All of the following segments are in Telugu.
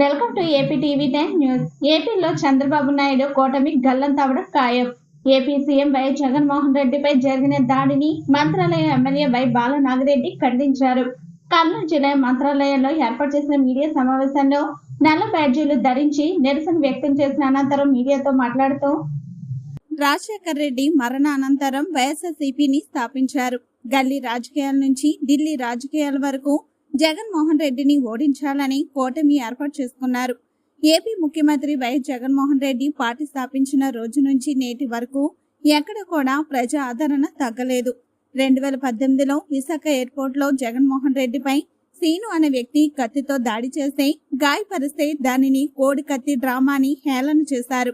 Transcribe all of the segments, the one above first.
Welcome to AP TV nine news ఏపీలో చంద్రబాబు నాయుడు కూటమి గల్లం తవ్వడం ఖాయం. ఏపీ సీఎం వై జగన్మోహన్ రెడ్డిపై జరిగిన దాడిని మంత్రాలయ ఎమ్మెల్యే వై బాలనాగిరెడ్డి ఖండించారు. కర్నూలు జిల్లా మంత్రాలయంలో ఏర్పాటు చేసిన మీడియా సమావేశంలో నల్ల బ్యాడ్జీలు ధరించి నిరసన వ్యక్తం చేసిన అనంతరం మీడియాతో మాట్లాడుతూ రాజశేఖర్ రెడ్డి మరణ అనంతరం వైఎస్ఆర్సీపీని స్థాపించారు. గల్లీ రాజకీయాల నుంచి ఢిల్లీ రాజకీయాల వరకు జగన్మోహన్ రెడ్డిని ఓడించాలని కూటమి ఏర్పాటు చేసుకున్నారు. ఏపీ ముఖ్యమంత్రి వైఎస్ జగన్మోహన్ రెడ్డి పార్టీ స్థాపించిన రోజు నుంచి నేటి వరకు ఎక్కడ కూడా ప్రజా ఆదరణ తగ్గలేదు. రెండు వేల పద్దెనిమిదిలో విశాఖ ఎయిర్పోర్ట్లో జగన్మోహన్ రెడ్డిపై సీను అనే వ్యక్తి కత్తితో దాడి చేస్తే గాయపరిస్తే దానిని కోడి కత్తి డ్రామాని హేళన చేశారు.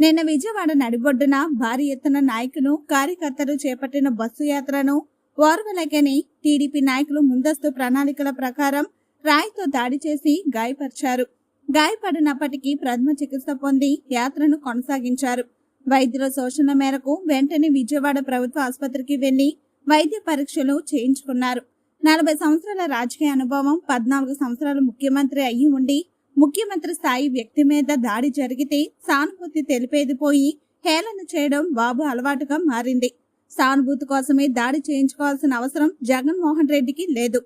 నిన్న విజయవాడ నడిబొడ్డున భారీ ఎత్తున నాయకులు కార్యకర్తలు చేపట్టిన బస్సు యాత్రను ఓర్వలగని టీడీపీ నాయకులు ముందస్తు ప్రణాళికల ప్రకారం రాయితో దాడి చేసి గాయపరిచారు. గాయపడినప్పటికీ ప్రథమ చికిత్స పొంది యాత్రను కొనసాగించారు. వైద్యుల శోషణ మేరకు వెంటనే విజయవాడ ప్రభుత్వ ఆసుపత్రికి వెళ్ళి వైద్య పరీక్షలు చేయించుకున్నారు. నలభై సంవత్సరాల రాజకీయ అనుభవం పద్నాలుగు సంవత్సరాలు ముఖ్యమంత్రి అయ్యి ఉండి ముఖ్యమంత్రి స్థాయి వ్యక్తి మీద దాడి జరిగితే సానుభూతి తెలిపేది పోయి హేళన చేయడం బాబు అలవాటుగా మారింది. సానుభూతి కోసమే దాడి చేయించుకోవాల్సిన అవసరం జగన్మోహన్ రెడ్డికి లేదు.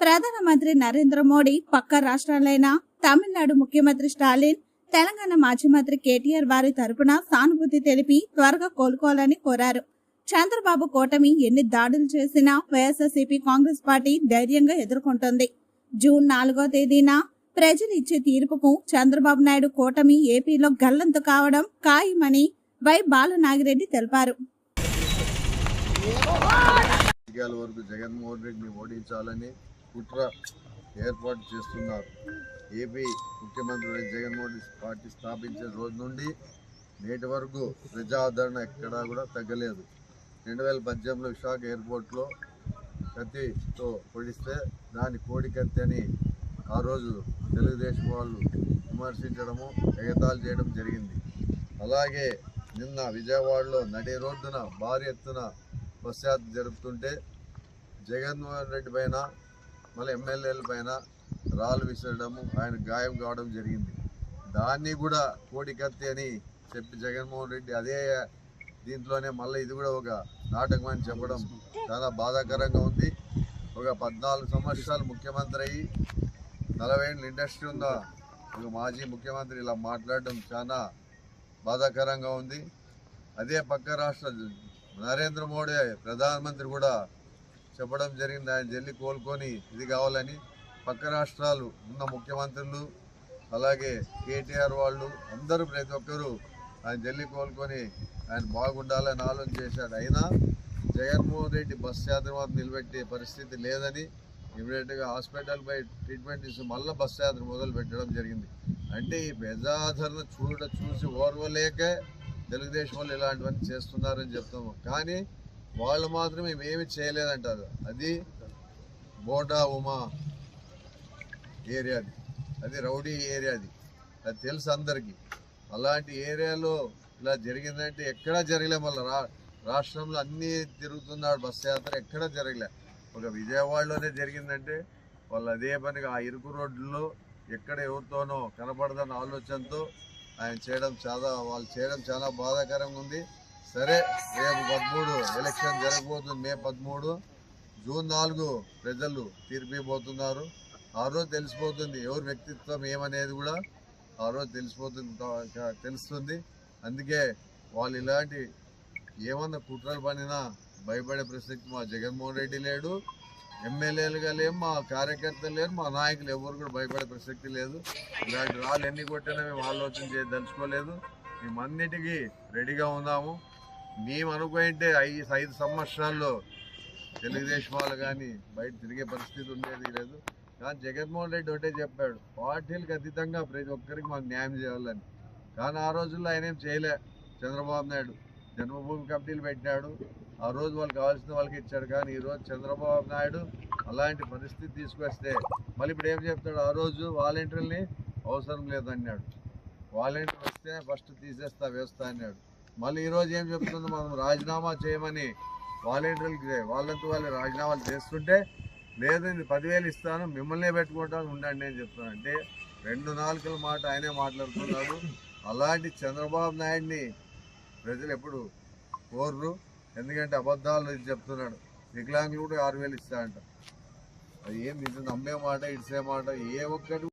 ప్రధానమంత్రి నరేంద్ర మోడీ పక్క రాష్ట్రాలైన తమిళనాడు ముఖ్యమంత్రి స్టాలిన్ తెలంగాణ మాజీ మంత్రి కేటీఆర్ వారి తరపున సానుభూతి తెలిపి త్వరగా కోలుకోవాలని కోరారు. చంద్రబాబు కూటమి ఎన్ని దాడులు చేసినా వైఎస్ఆర్సీపీ కాంగ్రెస్ పార్టీ ధైర్యంగా ఎదుర్కొంటోంది. జూన్ నాలుగో తేదీన ప్రజలు ఇచ్చే తీర్పుకు చంద్రబాబు నాయుడు కూటమి ఏపీలో గల్లంతు కావడం ఖాయమని వై బాలనాగిరెడ్డి తెలిపారు. రాజకీయాల వరకు జగన్మోహన్ రెడ్డిని ఓడించాలని కుట్ర ఏర్పాటు చేస్తున్నారు. ఏపీ ముఖ్యమంత్రి వైఎస్ జగన్మోహన్ పార్టీ స్థాపించిన రోజు నుండి నేటి వరకు ప్రజాదరణ ఎక్కడా కూడా తగ్గలేదు. రెండు వేల పద్దెనిమిదిలో విశాఖ ఎయిర్పోర్ట్లో కత్తితో పొడిస్తే దాని కోడి కత్తి అని ఆ రోజు తెలుగుదేశం వాళ్ళు విమర్శించడము ఎగతాలు చేయడం జరిగింది. అలాగే నిన్న విజయవాడలో నడి రోడ్డున భారీ ఎత్తున బస్ జరుపుతుంటే జగన్మోహన్ రెడ్డి పైన మళ్ళీ ఎమ్మెల్యేల పైన రాళ్ళు విసరడము ఆయన గాయం కావడం జరిగింది. దాన్ని కూడా కోడి కత్తి అని చెప్పి జగన్మోహన్ రెడ్డి అదే దీంట్లోనే మళ్ళీ ఇది కూడా ఒక నాటకం అని చెప్పడం చాలా బాధాకరంగా ఉంది. ఒక పద్నాలుగు సంవత్సరాలు ముఖ్యమంత్రి అయ్యి నలభై ఏళ్ళ ఇండస్ట్రీ ఉన్న ఒక మాజీ ముఖ్యమంత్రి ఇలా మాట్లాడడం చాలా బాధాకరంగా ఉంది. అదే పక్క రాష్ట్ర నరేంద్ర మోడీ ప్రధానమంత్రి కూడా చెప్పడం జరిగింది. ఆయన జల్లి కోలుకొని ఇది కావాలని పక్క రాష్ట్రాలు ఉన్న ముఖ్యమంత్రులు అలాగే కేటీఆర్ వాళ్ళు అందరూ ప్రతి ఒక్కరూ ఆయన జల్లి కోలుకొని ఆయన బాగుండాలని ఆలోచన చేశాడు అయినా జగన్మోహన్ రెడ్డి బస్ యాత్ర మాత్రం నిలబెట్టే పరిస్థితి లేదని ఇమీడియట్గా హాస్పిటల్పై ట్రీట్మెంట్ ఇస్తూ మళ్ళీ బస్ యాత్ర మొదలు పెట్టడం జరిగింది. అంటే ఈ ప్రజాదరణ చూడ చూసి ఓర్వలేక తెలుగుదేశం వాళ్ళు ఇలాంటివన్నీ చేస్తున్నారని చెప్తాము. కానీ వాళ్ళు మాత్రం ఏమి చేయలేదంటారు. అది బోటా ఉమా ఏరియాది. అది రౌడీ ఏరియాది. అది తెలుసు అందరికీ. అలాంటి ఏరియాలో ఇలా జరిగిందంటే ఎక్కడా జరగలే మళ్ళీ. రా రాష్ట్రంలో అన్నీ తిరుగుతున్నాడు బస్ యాత్ర ఎక్కడా జరగలే. ఒక విజయవాడలోనే జరిగిందంటే వాళ్ళు అదే పనిగా ఆ ఇరుకు రోడ్లలో ఎక్కడ ఎవరితోనో కనపడదన్న ఆలోచనతో ఆయన చేయడం చాలా వాళ్ళు చేయడం చాలా బాధాకరంగా ఉంది. సరే రేపు పదమూడు ఎలక్షన్ జరగబోతుంది. మే పదమూడు జూన్ నాలుగు ప్రజలు తీర్పిపోతున్నారు. ఆ రోజు తెలిసిపోతుంది ఎవరి వ్యక్తిత్వం ఏమనేది కూడా ఆ రోజు తెలిసిపోతుంది తెలుస్తుంది. అందుకే వాళ్ళు ఇలాంటి ఏమన్నా కుట్రలు పనినా భయపడే ప్రసక్తి మా జగన్మోహన్ రెడ్డి లేడు. ఎమ్మెల్యేలుగా లేవు మా కార్యకర్తలు లేరు మా నాయకులు ఎవరు కూడా భయపడే ప్రసక్తి లేదు. ఇలాంటి రాళ్ళు ఎన్ని కొట్టినా మేము ఆలోచన చేయదలుచుకోలేదు మేము మేమన్నిటికీ రెడీగా ఉన్నాము. మేము అనుకుంటే ఐదు ఐదు సంవత్సరాల్లో తెలుగుదేశం వాళ్ళు కానీ బయట తిరిగే పరిస్థితి ఉండేది లేదు. కానీ జగన్మోహన్ రెడ్డి ఒకటే చెప్పాడు పార్టీలకు అతీతంగా ప్రతి ఒక్కరికి మాకు న్యాయం చేయాలని. కానీ ఆ రోజుల్లో ఆయన ఏం చేయలే. చంద్రబాబు నాయుడు జన్మభూమి కమిటీలు పెట్టాడు ఆ రోజు వాళ్ళకి కావాల్సిన వాళ్ళకి ఇచ్చాడు. కానీ ఈరోజు చంద్రబాబు నాయుడు అలాంటి పరిస్థితి తీసుకొస్తే మళ్ళీ ఇప్పుడు ఏం చెప్తాడు? ఆ రోజు వాలంటీర్ని అవసరం లేదన్నాడు. వాలంటీర్ వస్తే ఫస్ట్ తీసేస్తా వేస్తా అన్నాడు. మళ్ళీ ఈరోజు ఏం చెప్తుంది? మనం రాజీనామా చేయమని వాలంటీర్లకి వాళ్ళంతా వాళ్ళు రాజీనామాలు చేస్తుంటే లేదు ఇది పదివేలు ఇస్తాను మిమ్మల్నే పెట్టుకుంటాను ఉండండి అని చెప్తాను అంటే రెండు నాలుకల మాట ఆయనే మాట్లాడుతున్నాడు. అలాంటి చంద్రబాబు నాయుడిని ప్రజలు ఎప్పుడు కోర్రు. ఎందుకంటే అబద్ధాలు చెప్తున్నాడు. వికలాంగులు కూడా ఆరు వేలు ఇస్తా అంట అది ఏం నిజం నమ్మే మాట ఇడిసే మాట ఏ ఒక్కటి